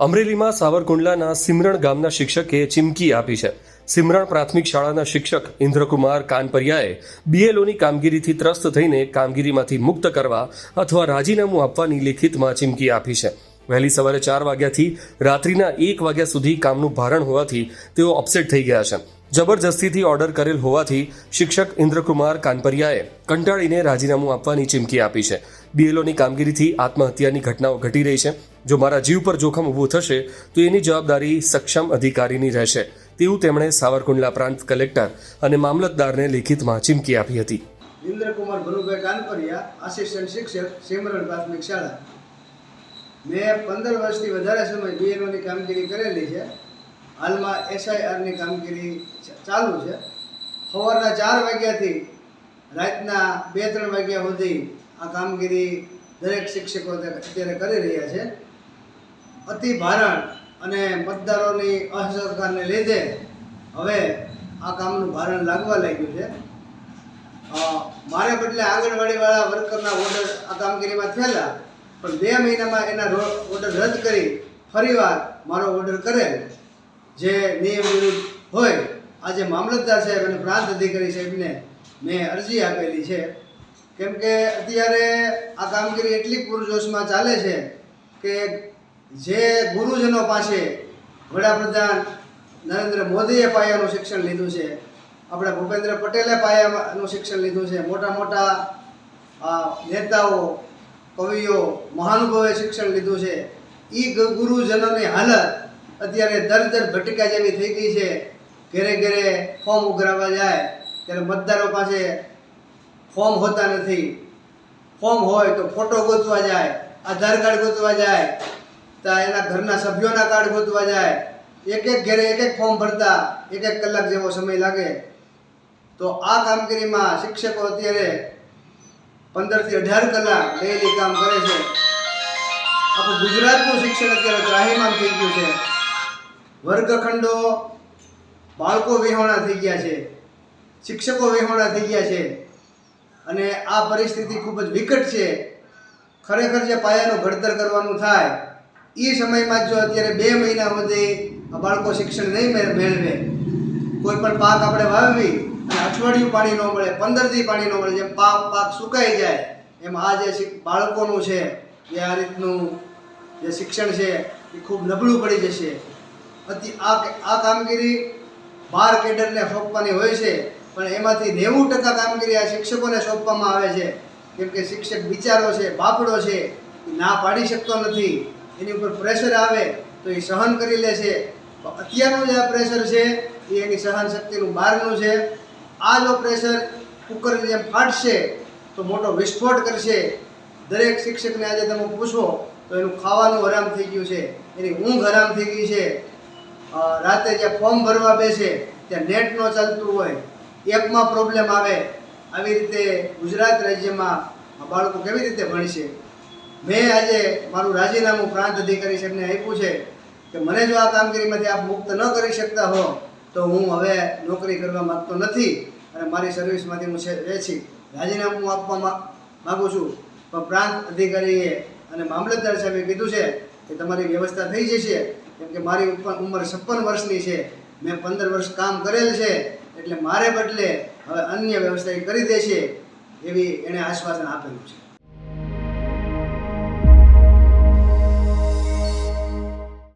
અમરેલીમાં સાવરકુંડલાના સિમરણ ગામના શિક્ષકે ચીમકી આપી છે. સિમરણ પ્રાથમિક શાળાના શિક્ષક ઇન્દ્રકુમાર કાનપરિયાએ બીએલઓની કામગીરીથી ત્રસ્ત થઈને કામગીરીમાંથી મુક્ત કરવા અથવા રાજીનામું આપવાની લિખિતમાં ચીમકી આપી છે. વહેલી સવારે ચાર વાગ્યાથી રાત્રિના એક વાગ્યા સુધી કામનું ભારણ હોવાથી તેઓ અપસેટ થઈ ગયા છે. જબરજસ્તીથી ઓર્ડર કરેલ હોવાથી શિક્ષક ઇન્દ્રકુમાર કાનપરિયાએ કંટાળીને રાજીનામું આપવાની ચીમકી આપી છે. બીએલઓની કામગીરીથી આત્મહત્યાની ઘટનાઓ ઘટી રહી છે. જો મારા જીવ પર જોખમ ઊભું થશે, તો એની જવાબદારી સક્ષમ અધિકારીની રહેશે, તેવું તેમણે સાવરકુંડલા પ્રાંત કલેક્ટર અને મામલતદારને લેખિતમાં ચીમકી આપી હતી. ઇન્દ્રકુમાર ભનુભાઈ કાનપરિયા, આસિસ્ટન્ટ શિક્ષક, સેમરણ પ્રાથમિક શાળા. મેં પંદર વર્ષથી વધારે સમય બીએનઓની કામગીરી કરેલી છે. હાલમાં એસઆઈઆરની કામગીરી ચાલુ છે. સવારના ચાર વાગ્યાથી રાતના બે ત્રણ વાગ્યા સુધી આ કામગીરી દરેક શિક્ષકો અત્યારે કરી રહ્યા છે. અતિ ભારણ અને મતદારોની અસહકારને લીધે હવે આ કામનું ભારણ લાગવા લાગ્યું છે. મારે બદલે આંગણવાડીવાળા વર્કરના ઓર્ડર આ કામગીરીમાં થયેલા પણ બે મહિનામાં એના ઓર્ડર રદ કરી ફરીવાર મારો ઓર્ડર કરેલ, જે નિયમ વિરુદ્ધ હોય, આજે મામલતદાર સાહેબ અને પ્રાંત અધિકારી સાહેબને મેં અરજી આપેલી છે. કેમ કે અત્યારે આ કામગીરી એટલી પૂરજોશમાં ચાલે છે કે જે ગુરુજનો પાસે વડાપ્રધાન નરેન્દ્ર મોદીએ પાયાનું શિક્ષણ લીધું છે, આપણા ભૂપેન્દ્ર પટેલે પાયાનું શિક્ષણ લીધું છે મોટા મોટા નેતાઓ કવિઓ મહાનુભાવે શિક્ષણ લીધું છે. એ ગુરુજનોની હાલત અત્યારે દર દર ભટકા જેવી થઈ ગઈ છે. ઘરે ઘરે ફોર્મ ઉઘરાવવા જાય, ત્યારે મતદારો પાસે ફોર્મ હોતા નથી. ફોર્મ હોય તો ફોટો ગોતવા જાય, આધાર કાર્ડ ગોતવા જાય, તો એના ઘરના સભ્યોના કાર્ડ ગોતવા જાય. એક એક ઘરે એક એક ફોર્મ ભરતા, એક એક કલાક જેવો સમય લાગે. તો આ કામગીરીમાં શિક્ષકો અત્યારે પંદરથી અઢાર કલાક ડેલી કામ કરે છે. આખું ગુજરાતનું શિક્ષણ અત્યારે ત્રાહીમાન થઈ ગયું છે. વર્ગખંડો બાળકો વિહોણા થઈ ગયા છે. શિક્ષકો વિહોણા થઈ ગયા છે. અને આ પરિસ્થિતિ ખૂબ જ વિકટ છે. ખરેખર જે પાયાનું ઘડતર કરવાનું થાય, એ સમયમાં જ અત્યારે બે મહિના સુધી બાળકો શિક્ષણ નહીં મેળ- મેળવે, કોઈ પણ પાક આપણે વાવવી અઠવાડિયું પાણી ન મળે પંદર દી પાણી ન મળે, જેમ પાક પાક સુકાઈ જાય, એમ આ જે બાળકોનું છે જે આ રીતનું જે શિક્ષણ છે, એ ખૂબ નબળું પડી જશે. અતિ આ આ કામગીરી બાર કેડરને સોંપવાની હોય છે, પણ એમાંથી નેવું ટકા કામગીરી આ શિક્ષકોને સોંપવામાં આવે છે. કેમ કે શિક્ષક બિચારો છે, બાપડો છે, એ ના પાડી શકતો નથી. એની ઉપર પ્રેશર આવે, તો એ સહન કરી લે છે. અત્યારનું જે આ પ્રેશર છે, એ એની સહન શક્તિનું બહારનું છે. આ જો પ્રેશર કુકરની જેમ ફાટશે તો મોટો વિસ્ફોટ કરશે. દરેક શિક્ષકને આજે તમે પૂછો તો એનું ખાવાનું હરામ થઈ ગયું છે. એની ઊંઘ હરામ થઈ ગઈ છે. રાતે જ્યાં ફોર્મ ભરવા બેસે, ત્યાં નેટ ન ચાલતું હોય, એપમાં પ્રોબ્લેમ આવે. આવી રીતે ગુજરાત રાજ્યમાં બાળકો કેવી રીતે ભણશે? મેં આજે મારું રાજીનામું પ્રાંત અધિકારી સાહેબને આપ્યું છે કે મને જો આ કામગીરીમાંથી આપ મુક્ત ન કરી શકતા હો તો હું હવે નોકરી કરવા માગતો નથી અને મારી સર્વિસમાંથી હું છે એ રાજીનામું આપવા માગું છું. પણ પ્રાંત અધિકારીએ અને મામલતદાર સાહેબે કીધું છે કે તમારી વ્યવસ્થા થઈ જશે, કેમ કે મારી ઉંમર છપ્પન વર્ષની છે. મેં પંદર વર્ષ કામ કરેલ છે, એટલે મારે બદલે હવે અન્ય વ્યવસ્થા એ કરી દેશે, એવી એણે આશ્વાસન આપેલું છે.